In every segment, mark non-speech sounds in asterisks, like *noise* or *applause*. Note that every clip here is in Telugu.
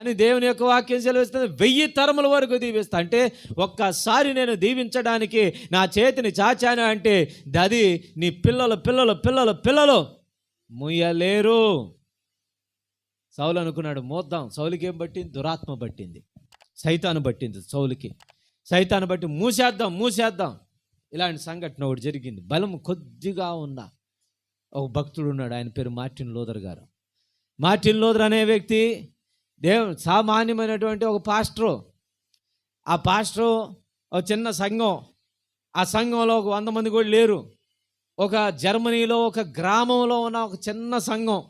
అని దేవుని యొక్క వాక్యం సెలవిస్తుంది. వెయ్యి తరముల వరకు దీవిస్తా. అంటే ఒక్కసారి నేను దీవించడానికి నా చేతిని చాచాను అంటే అది నీ పిల్లలు పిల్లలు పిల్లలు పిల్లలు ముయ్యలేరు. సౌలు అనుకున్నాడు మోద్దాం. సౌలికి ఏం పట్టింది? దురాత్మ పట్టింది. సైతాను పట్టింది సౌలికి. సైతాను బట్టి మూసేద్దాం మూసేద్దాం. ఇలాంటి సంఘటన ఒకటి జరిగింది. బలం కొద్దిగా ఉన్న. ఒక భక్తుడు ఉన్నాడు ఆయన పేరు మార్టిన్ లోదర్ గారు. మార్టిన్ లోదర్ అనే వ్యక్తి దేవు సామాన్యమైనటువంటి ఒక పాస్టరు. ఆ పాస్టరు ఒక చిన్న సంఘం. ఆ సంఘంలో ఒక వంద మంది కూడా లేరు. ఒక జర్మనీలో ఒక గ్రామంలో ఉన్న ఒక చిన్న సంఘం.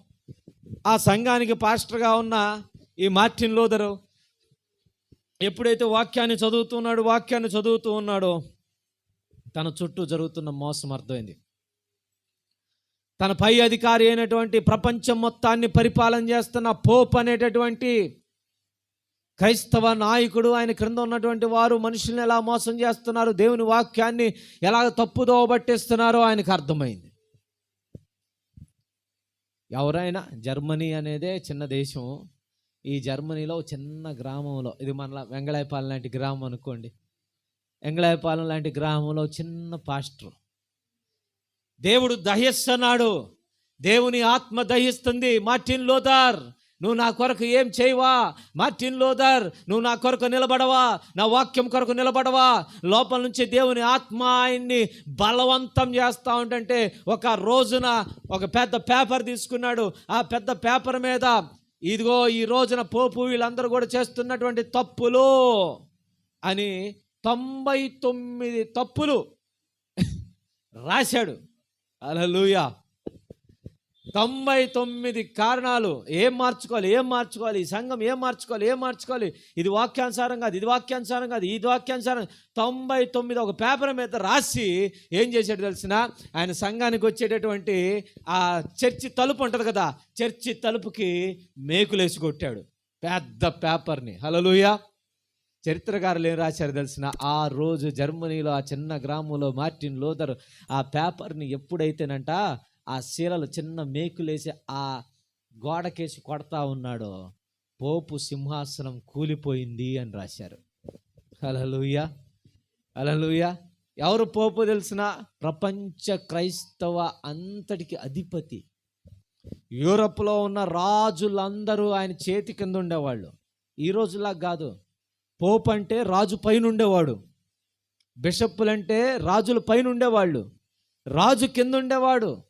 ఆ సంఘానికి పాస్టర్గా ఉన్న ఈ మార్టిన్ లోదరు ఎప్పుడైతే వాక్యాన్ని చదువుతున్నాడు వాక్యాన్ని చదువుతూ ఉన్నాడో తన చుట్టూ జరుగుతున్న మోసం అర్థమైంది. తన పై అధికారి అయినటువంటి ప్రపంచం మొత్తాన్ని పరిపాలన చేస్తున్న పోప్ అనేటటువంటి క్రైస్తవ నాయకుడు ఆయన క్రింద ఉన్నటువంటి వారు మనుషుల్ని ఎలా మోసం చేస్తున్నారు దేవుని వాక్యాన్ని ఎలా తప్పుదోవ పట్టిస్తున్నారో ఆయనకు అర్థమైంది. ఎవరైనా జర్మనీ అనేదే చిన్న దేశం. ఈ జర్మనీలో చిన్న గ్రామంలో ఇది మన వెంగళాయపాలెం లాంటి గ్రామం అనుకోండి. వెంగళాయపాలెం లాంటి గ్రామంలో చిన్న పాస్టర్ దేవుడు దహిస్తున్నాడు. దేవుని ఆత్మ దహిస్తుంది. మార్టిన్ లోదార్ నువ్వు నా కొరకు ఏం చేయవా? మార్టిన్ లోదర్ నువ్వు నా కొరకు నిలబడవా? నా వాక్యం కొరకు నిలబడవా? లోపల నుంచి దేవుని ఆత్మ ఆయన్ని బలవంతం చేస్తూ ఉంటే ఒక రోజున ఒక పెద్ద పేపర్ తీసుకున్నాడు. ఆ పెద్ద పేపర్ మీద ఇదిగో ఈ రోజున పోపు వీళ్ళందరూ కూడా చేస్తున్నటువంటి తప్పులు అని తొంభై తొమ్మిది తప్పులు రాశాడు. అలలుయా తొంభై తొమ్మిది కారణాలు. ఏం మార్చుకోవాలి? ఏం మార్చుకోవాలి? ఈ సంఘం ఏం మార్చుకోవాలి? ఏం మార్చుకోవాలి? ఇది వాక్యానుసారం కాదు ఇది వాక్యానుసారం కాదు ఇది వాక్యానుసారం తొంభై తొమ్మిది ఒక పేపర్ మీద రాసి ఏం చేశాడు తెలిసిన? ఆయన సంఘానికి వచ్చేటటువంటి ఆ చర్చి తలుపు ఉంటుంది కదా చర్చి తలుపుకి మేకులేసి కొట్టాడు. పెద్ద పేపర్ని. హలలుయా చరిత్రకారులు ఏం రాశారు తెలిసిన ఆ రోజు జర్మనీలో ఆ చిన్న గ్రామంలో మార్టిన్ లోదర్ ఆ పేపర్ని ఎప్పుడైతేనంట ఆ శీలలు చిన్న మేకులేసి ఆ గోడకేసి కొడతా ఉన్నాడో. పోపు సింహాసనం కూలిపోయింది అని రాశారు. అలలుయ అలలుయ ఎవరు పోపు తెలిసిన? ప్రపంచ క్రైస్తవ అంతటికి అధిపతి. యూరప్లో ఉన్న రాజులందరూ ఆయన చేతి కింద ఉండేవాళ్ళు. ఈ రోజులా కాదు. పోప్ అంటే రాజు పైన ఉండేవాడు బిషప్పులంటే రాజుల పైన ఉండేవాళ్ళు రాజు కింద ఉండేవాడు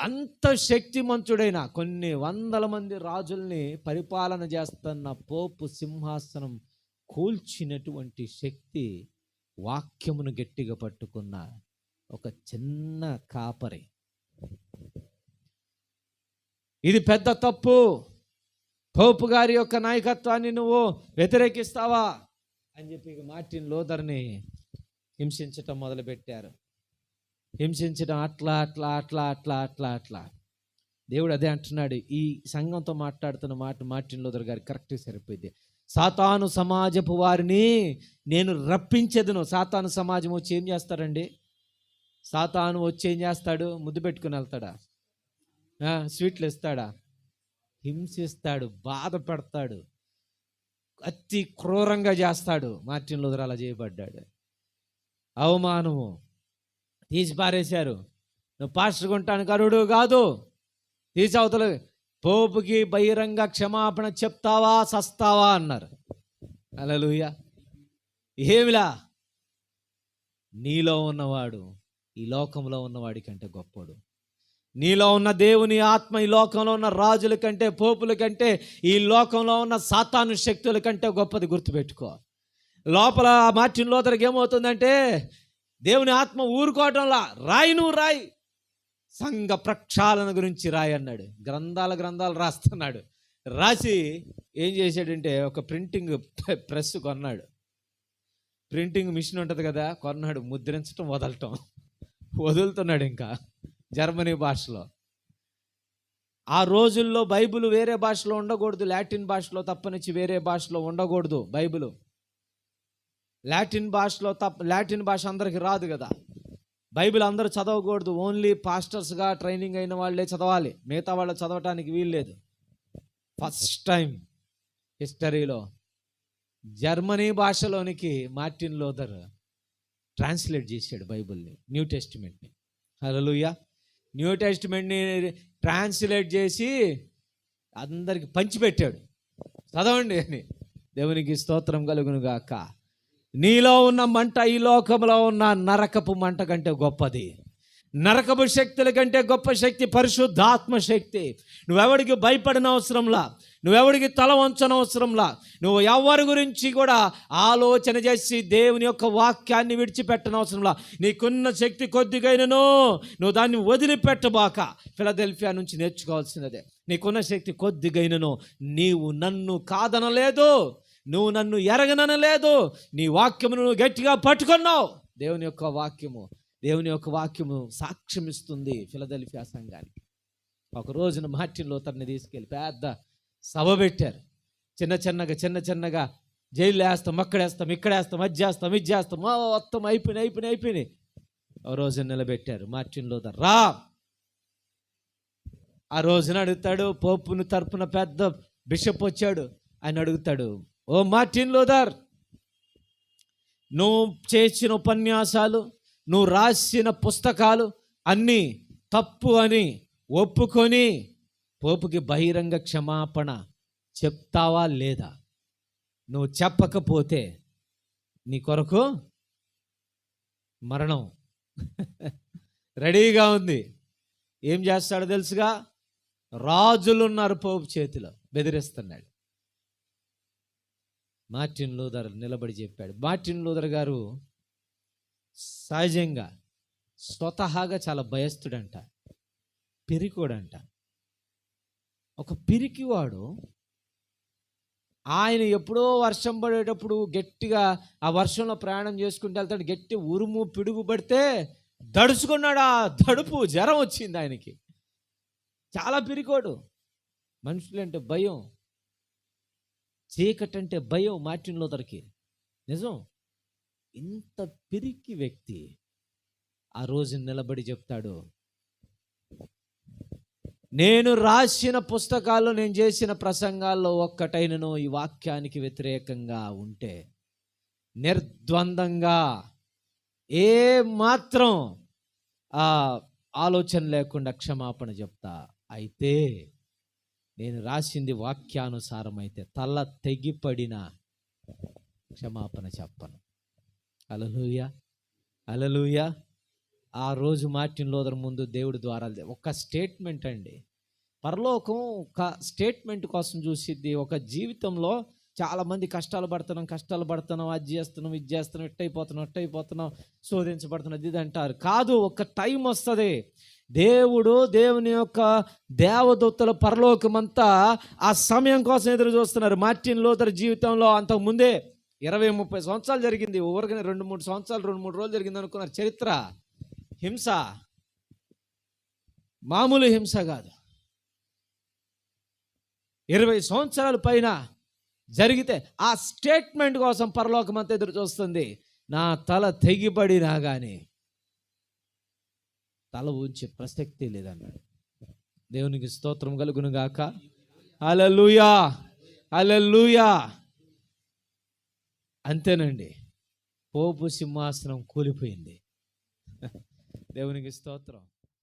అంత శక్తిమంతుడైన కొన్ని వందల మంది రాజుల్ని పరిపాలన చేస్తున్న పోపు సింహాసనం కూల్చినటువంటి శక్తి వాక్యమును గట్టిగా పట్టుకున్న ఒక చిన్న కాపరి. ఇది పెద్ద తప్పు. పోపు గారి యొక్క నాయకత్వాన్ని నువ్వు వ్యతిరేకిస్తావా? అని చెప్పి మార్టిన్ లోదర్ని హింసించటం మొదలుపెట్టారు. హింసించడం అట్లా అట్లా అట్లా అట్లా అట్లా అట్లా. దేవుడు అదే అంటున్నాడు. ఈ సంఘంతో మాట్లాడుతున్న మాట మార్టిన్ లోదర్ గారి కరెక్ట్గా సరిపోయింది. సాతాను సమాజపు వారిని నేను రప్పించేదను. సాతాను సమాజం వచ్చి ఏం చేస్తారండి? సాతాను వచ్చి ఏం చేస్తాడు? ముద్దు పెట్టుకుని వెళ్తాడా? స్వీట్లు ఇస్తాడా? హింసిస్తాడు బాధ పెడతాడు అతి క్రూరంగా చేస్తాడు. మార్టిన్ లూథర్ అలా చేయబడ్డాడు. అవమానము. తీసి పారేశారు. నువ్వు పాస్టర్ కొంటానికి అరుడు కాదు. తీసి అవతల పోపుకి బహిరంగ క్షమాపణ చెప్తావా సస్తావా? అన్నారు. అలలుయ ఏమిలా? నీలో ఉన్నవాడు ఈ లోకంలో ఉన్నవాడి కంటే గొప్పడు నీలో ఉన్న దేవుని ఆత్మ ఈ లోకంలో ఉన్న రాజుల కంటే పోపుల కంటే ఈ లోకంలో ఉన్న సాతాను శక్తుల కంటే గొప్పది గుర్తుపెట్టుకో. లోపల మార్టిన్ లోతరికి ఏమవుతుందంటే దేవుని ఆత్మ ఊరుకోవటంలా రాయి నువ్వు రాయి సంఘ ప్రక్షాళన గురించి రాయి అన్నాడు. గ్రంథాల గ్రంథాలు రాస్తున్నాడు. రాసి ఏం చేశాడంటే ఒక ప్రింటింగ్ ప్రెస్ కొన్నాడు. ప్రింటింగ్ మిషన్ ఉంటుంది కదా కొన్నాడు. ముద్రించటం వదలటం. వదులుతున్నాడు ఇంకా. జర్మనీ భాషలో. ఆ రోజుల్లో బైబిల్ వేరే భాషలో ఉండకూడదు. లాటిన్ భాషలో తప్పనిచ్చి వేరే భాషలో ఉండకూడదు బైబిల్. లాటిన్ భాషలో తప్ప లాటిన్ భాష అందరికి రాదు కదా. బైబిల్ అందరూ చదవకూడదు. ఓన్లీ పాస్టర్స్గా ట్రైనింగ్ అయిన వాళ్ళే చదవాలి. మిగతా వాళ్ళు చదవటానికి వీల్లేదు ఫస్ట్ టైం హిస్టరీలో జర్మనీ భాషలోనికి మార్టిన్ లోదర్ ట్రాన్స్లేట్ చేశాడు బైబిల్ని న్యూ టెస్టిమెంట్ని. హలోయ న్యూ టెస్ట్మెంట్ని ట్రాన్స్లేట్ చేసి అందరికి పంచిపెట్టాడు. చదవండి అని. దేవునికి స్తోత్రం కలుగును గాక. నీలో ఉన్న మంట ఈ లోకంలో ఉన్న నరకపు మంట కంటే గొప్పది. నరకపు శక్తుల కంటే గొప్ప శక్తి పరిశుద్ధాత్మ శక్తి. నువ్వెవడికి భయపడిన అవసరంలా? నువ్వెవడికి తల వంచనవసరంలా? నువ్వు ఎవరి గురించి కూడా ఆలోచన చేసి దేవుని యొక్క వాక్యాన్ని విడిచిపెట్టనవసరంలా? నీకున్న శక్తి కొద్దిగైనను నువ్వు దాన్ని వదిలిపెట్టబాక. ఫిలదెల్ఫియా నుంచి నేర్చుకోవాల్సినదే. నీకున్న శక్తి కొద్దిగైనను నీవు నన్ను కాదనలేదు నువ్వు నన్ను ఎరగననలేదు నీ వాక్యమును నువ్వు గట్టిగా పట్టుకున్నావు. దేవుని యొక్క వాక్యము దేవుని యొక్క వాక్యము సాక్ష్యం ఇస్తుంది ఫిలదెల్ఫియా సంఘానికి. ఒక రోజున మార్టిన్ లోతర్ని తీసుకెళ్ళి పెద్ద సభ పెట్టారు. చిన్న చిన్నగా చిన్న చిన్నగా జైలు వేస్తాం అక్కడేస్తాం ఇక్కడేస్తాం అది చేస్తాం ఇది చేస్తాం మొత్తం అయిపోయినాయి అయిపోయినాయి అయిపోయినాయి. ఓ రోజు నిలబెట్టారు మార్టిన్ లూథర్. రా! ఆ రోజున అడుగుతాడు పోపుని తరపున పెద్ద బిషప్ వచ్చాడు. ఆయన అడుగుతాడు ఓ మార్టిన్ లూథర్ నువ్వు చేసిన ఉపన్యాసాలు నువ్వు రాసిన పుస్తకాలు అన్నీ తప్పు అని ఒప్పుకొని పోపుకి బహిరంగ క్షమాపణ చెప్తావా లేదా? నువ్వు చెప్పకపోతే నీ కొరకు మరణం. *laughs* రెడీగా ఉంది. ఏం చేస్తాడో తెలుసుగా? రాజులున్నారు పోపు చేతిలో బెదిరిస్తున్నాడు. మార్టిన్ లూథర్ నిలబడి చెప్పాడు. మార్టిన్ లూథర్ గారు సహజంగా స్వతహాగా చాలా భయస్తుడంట పిరికోడంట. ఒక పిరికివాడు ఆయన ఎప్పుడో వర్షం పడేటప్పుడు గట్టిగా ఆ వర్షంలో ప్రయాణం చేసుకుంటూ వెళ్తాడు. గట్టి ఉరుము పిడుగు పడితే దడుచుకున్నాడు? ఆ దడుపు జ్వరం వచ్చింది ఆయనకి. చాలా పిరికోడు మనుషులంటే భయం. చీకటి అంటే భయం మార్టిన్ లోదర్కి నిజం? ఇంత పిరికి వ్యక్తి ఆ రోజు నిలబడి చెప్తాడు. నేను రాసిన పుస్తకాల్లో నేను చేసిన ప్రసంగాల్లో ఒక్కటైనను ఈ వాక్యానికి వ్యతిరేకంగా ఉంటే నిర్ద్వందంగా ఏ మాత్రం ఆ ఆలోచన లేకుండా క్షమాపణ చెప్తా. అయితే నేను రాసింది వాక్యానుసారం అయితే తల తెగిపడిన క్షమాపణ చెప్పను. అలలుయ అలలుయ ఆ రోజు మార్టిన్ లోదర్ ముందు దేవుడి ద్వారా ఒక స్టేట్మెంట్ అండి. పరలోకం ఒక స్టేట్మెంట్ కోసం చూసిద్ది. ఒక జీవితంలో చాలామంది కష్టాలు పడుతున్నాం కష్టాలు పడుతున్నాం అది చేస్తున్నాం ఇది చేస్తున్నాం ఇట్టయిపోతున్నాం ఇట్టయిపోతున్నాం శోధించబడుతున్నది ఇది అంటారు. కాదు ఒక టైం వస్తుంది. దేవుడు దేవుని యొక్క దేవదూతల పరలోకమంతా ఆ సమయం కోసం ఎదురు చూస్తున్నారు. మార్టిన్ లోతర్ జీవితంలో అంతకుముందే ఇరవై ముప్పై సంవత్సరాలు జరిగింది. ఊరికనే రెండు మూడు సంవత్సరాలు రెండు మూడు రోజులు జరిగింది అనుకున్నారు చరిత్ర. హింస మామూలు హింస కాదు. ఇరవై సంవత్సరాల పైన జరిగితే ఆ స్టేట్మెంట్ కోసం పరలోకమంతా ఎదురు చూస్తుంది. నా తల తెగిపడినా కానీ తల ఉంచే ప్రసక్తి లేదన్నాడు. దేవునికి స్తోత్రం కలుగును గాక. అలలుయా అలలుయా అంతేనండి. పోపు సింహాసనం కూలిపోయింది. దేవునికి స్తోత్రం.